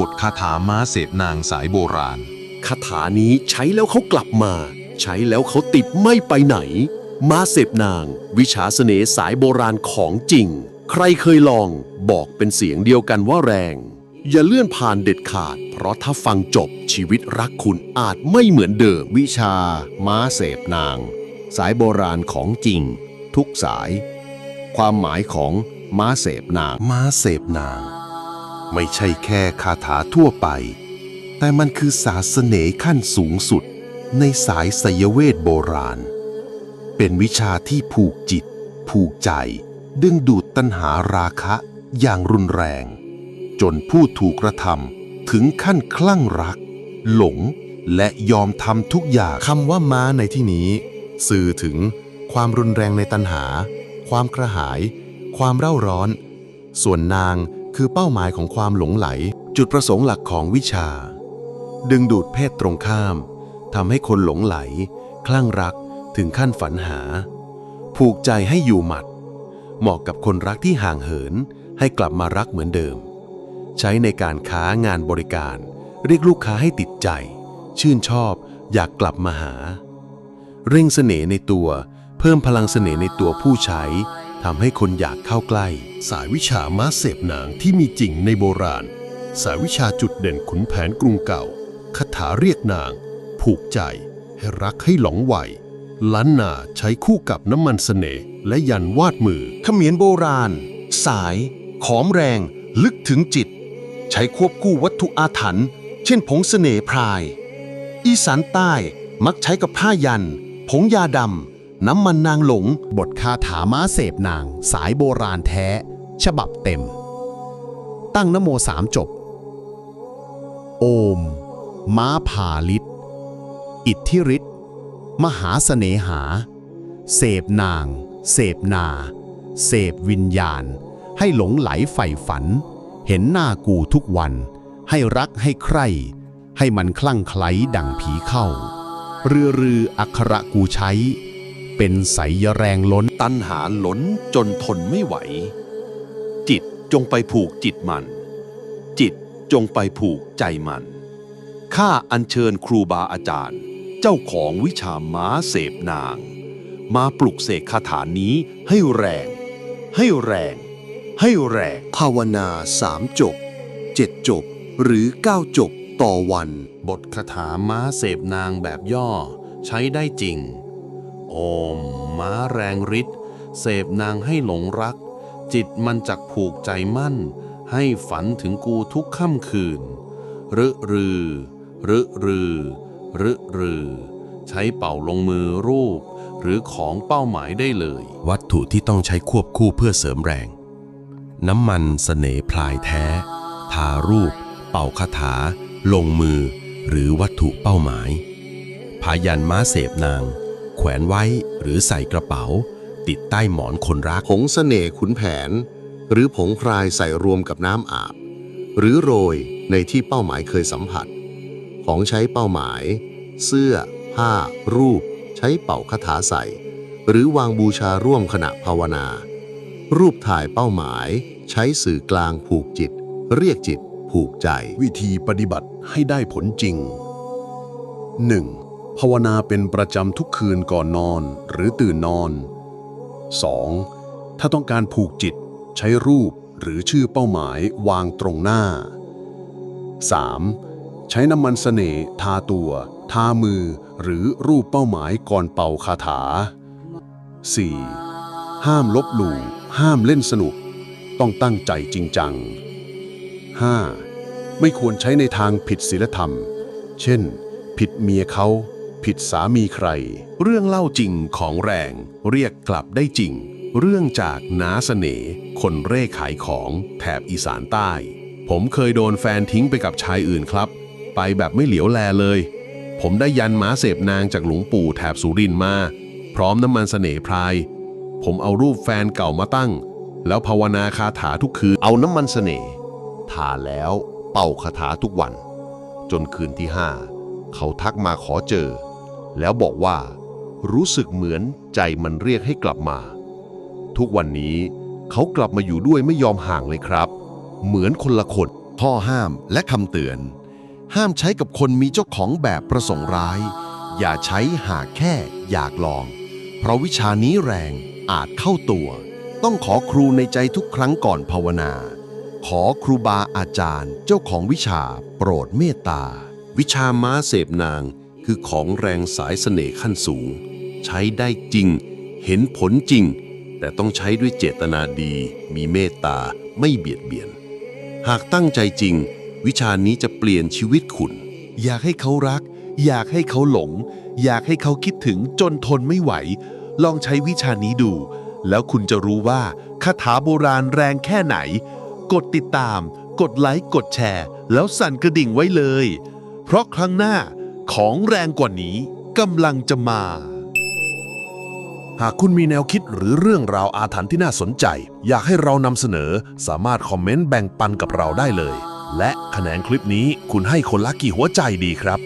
บทคาถาม้าเสพนางสายโบราณ คาถานี้ใช้แล้วเขากลับมา ใช้แล้วเขาติดไม่ไปไหนมาเสพนาง วิชาเสน่ห์สายโบราณของจริง ใครเคยลองบอกเป็นเสียงเดียวกันว่าแรง อย่าเลื่อนผ่านเด็ดขาด เพราะถ้าฟังจบชีวิตรักคุณอาจไม่เหมือนเดิม วิชา ม้าเสพนาง สายโบราณของจริง ทุกสาย ความหมายของม้าเสพนาง ม้าเสพนาง ไม่ใช่แค่คาถาทั่วไป แต่มันคือศาสเนขั้นสูงสุดในสายไสยเวทโบราณ เป็นวิชาที่ผูกจิต ผูกใจ ดึงดูดตัณหาราคะอย่างรุนแรง จนผู้ถูกกระทำถึงขั้นคลั่งรัก หลงและยอมทำทุกอย่างคำว่าม้าในที่นี้ สื่อถึงความรุนแรงในตัณหา ความกระหาย ความเร่าร้อน ส่วนนาง คือเป้าหมายของความหลงไหล จุดประสงค์หลักของวิชา ดึงดูดเพศตรงข้ามทำให้คนหลงไหล คลั่งรักถึงขั้นฝันหา ผูกใจให้อยู่หมัด เหมาะกับคนรักที่ห่างเหิน ให้กลับมารักเหมือนเดิม ใช้ในการค้างานบริการ เรียกลูกค้าให้ติดใจ ชื่นชอบอยากกลับมาหา เร่งเสน่ห์ในตัว เพิ่มพลังเสน่ห์ในตัวผู้ใช้ ทำให้คนอยากเข้าใกล้ สายวิชาม้าเสพนางที่มีจริงในโบราณ สายวิชาจุดเด่นขุนแผนกรุงเก่าคาถาเรียกนาง ผูกใจ ให้รักให้หลงไหวล้านนาใช้คู่กับน้ำมันเสน่ห์และยันวาดมือเขมียนโบราณ สาย ขอมแรง ลึกถึงจิต ใช้ควบคู่วัตถุอาถรรพ์เช่นผงเสน่ห์พราย อีสานใต้มักใช้กับผ้ายัน ผงยาดำ น้ำมันนางหลง บทคาถาม้าเสพนาง สายโบราณแท้ ฉบับเต็ม ตั้งนโมสามจบ โอม ม้าผาลิศอิทธิฤทธิ์มหาเสน่หา เสพนาง เสพนา เสพวิญญาณ ให้หลงไหลใฝ่ฝัน เห็นหน้ากูทุกวัน ให้รักให้ใคร่ให้มันคลั่งไคล้ดั่งผีเข้า เรือรืออักระกูใช้ เป็นไสยแรงล้นตัณหาหล้นจนทนไม่ไหว จิตจงไปผูกจิตมัน จิตจงไปผูกใจมัน ข้าอัญเชิญครูบาอาจารย์ เจ้าของวิชาม้าเสพนาง มาปลุกเสกคาถานี้ให้แรง ให้แรง ให้แรง ภาวนาสามจบเจ็ดจบ หรือเก้าจบต่อวัน บทคาถาม้าเสพนางแบบย่อ ใช้ได้จริง โอม ม้าแรงฤทธิ์เสพนางให้หลงรัก จิตมันจักผูกใจมั่น ให้ฝันถึงกูทุกค่ำคืนรึรือ รึรือ รึรือ ใช้เป่าลงมือรูป หรือของเป้าหมายได้เลย วัตถุที่ต้องใช้ควบคู่เพื่อเสริมแรง น้ำมันเสน่ห์พลายแท้ ทารูป เป่าคาถา ลงมือ หรือวัตถุเป้าหมาย พายันม้าเสพนาง แขวนไว้หรือใส่กระเป๋า ติดใต้หมอนคนรัก ผงเสน่ห์ขุนแผน หรือผงพรายใส่รวมกับน้ำอาบ หรือโรยในที่เป้าหมายเคยสัมผัส ของใช้เป้าหมาย เสื้อ ผ้า รูป ใช้เป่าคาถาใส่ หรือวางบูชาร่วมขณะภาวนา รูปถ่ายเป้าหมาย ใช้สื่อกลางผูกจิต เรียกจิตผูกใจ วิธีปฏิบัติให้ได้ผลจริง 1. ภาวนาเป็นประจำทุกคืนก่อนนอนหรือตื่นนอน 2. ถ้าต้องการผูกจิต ใช้รูปหรือชื่อเป้าหมายวางตรงหน้า 3. ใช้น้ำมันเสน่ห์ทาตัว ทามือ หรือรูปเป้าหมายก่อนเป่าคาถา 4. ห้ามลบหลู่ห้ามเล่นสนุก ต้องตั้งใจจริงจัง 5. ไม่ควรใช้ในทางผิดศีลธรรม เช่น ผิดเมียเขา ผิดสามีใคร เรื่องเล่าจริงของแรง เรียกกลับได้จริง เรื่องจากน้าเสน่ห์คนเร่ขายของแถบอีสานใต้ ผมเคยโดนแฟนทิ้งไปกับชายอื่นครับ ไปแบบไม่เหลียวแลเลย ผมได้ยันม้าเสพนางจากหลวงปู่แถบสุรินมา พร้อมน้ำมันเสน่ห์พราย ผมเอารูปแฟนเก่ามาตั้ง แล้วภาวนาคาถาทุกคืนเอาน้ำมันเสน่ห์ทาแล้วเป่าคาถาทุกวัน จนคืนที่ห้าเขาทักมาขอเจอ แล้วบอกว่า รู้สึกเหมือนใจมันเรียกให้กลับมา ทุกวันนี้เขากลับมาอยู่ด้วยไม่ยอมห่างเลยครับ เหมือนคนละคนข้อห้ามและคำเตือน ห้ามใช้กับคนมีเจ้าของแบบประสงค์ร้าย อย่าใช้หากแค่อยากลอง เพราะวิชานี้แรงอาจเข้าตัว ต้องขอครูในใจทุกครั้งก่อนภาวนา ขอครูบาอาจารย์เจ้าของวิชาโปรดเมตตา วิชาม้าเสพนาง คือของแรงสายเสน่ห์ขั้นสูง ใช้ได้จริง เห็นผลจริง แต่ต้องใช้ด้วยเจตนาดี มีเมตตาไม่เบียดเบียน หากตั้งใจจริง วิชานี้จะเปลี่ยนชีวิตคุณ อยากให้เขารัก อยากให้เขาหลง อยากให้เขาคิดถึงจนทนไม่ไหว ลองใช้วิชานี้ดู แล้วคุณจะรู้ว่าคาถาโบราณแรงแค่ไหน กดติดตาม กดไลค์กดแชร์ แล้วสั่นกระดิ่งไว้เลย เพราะครั้งหน้า ของแรงกว่านี้กำลังจะมา หากคุณมีแนวคิดหรือเรื่องราวอาถรรพ์ที่น่าสนใจ อยากให้เรานำเสนอ สามารถคอมเมนต์แบ่งปันกับเราได้เลย และคะแนนคลิปนี้คุณให้คนละกี่หัวใจดีครับ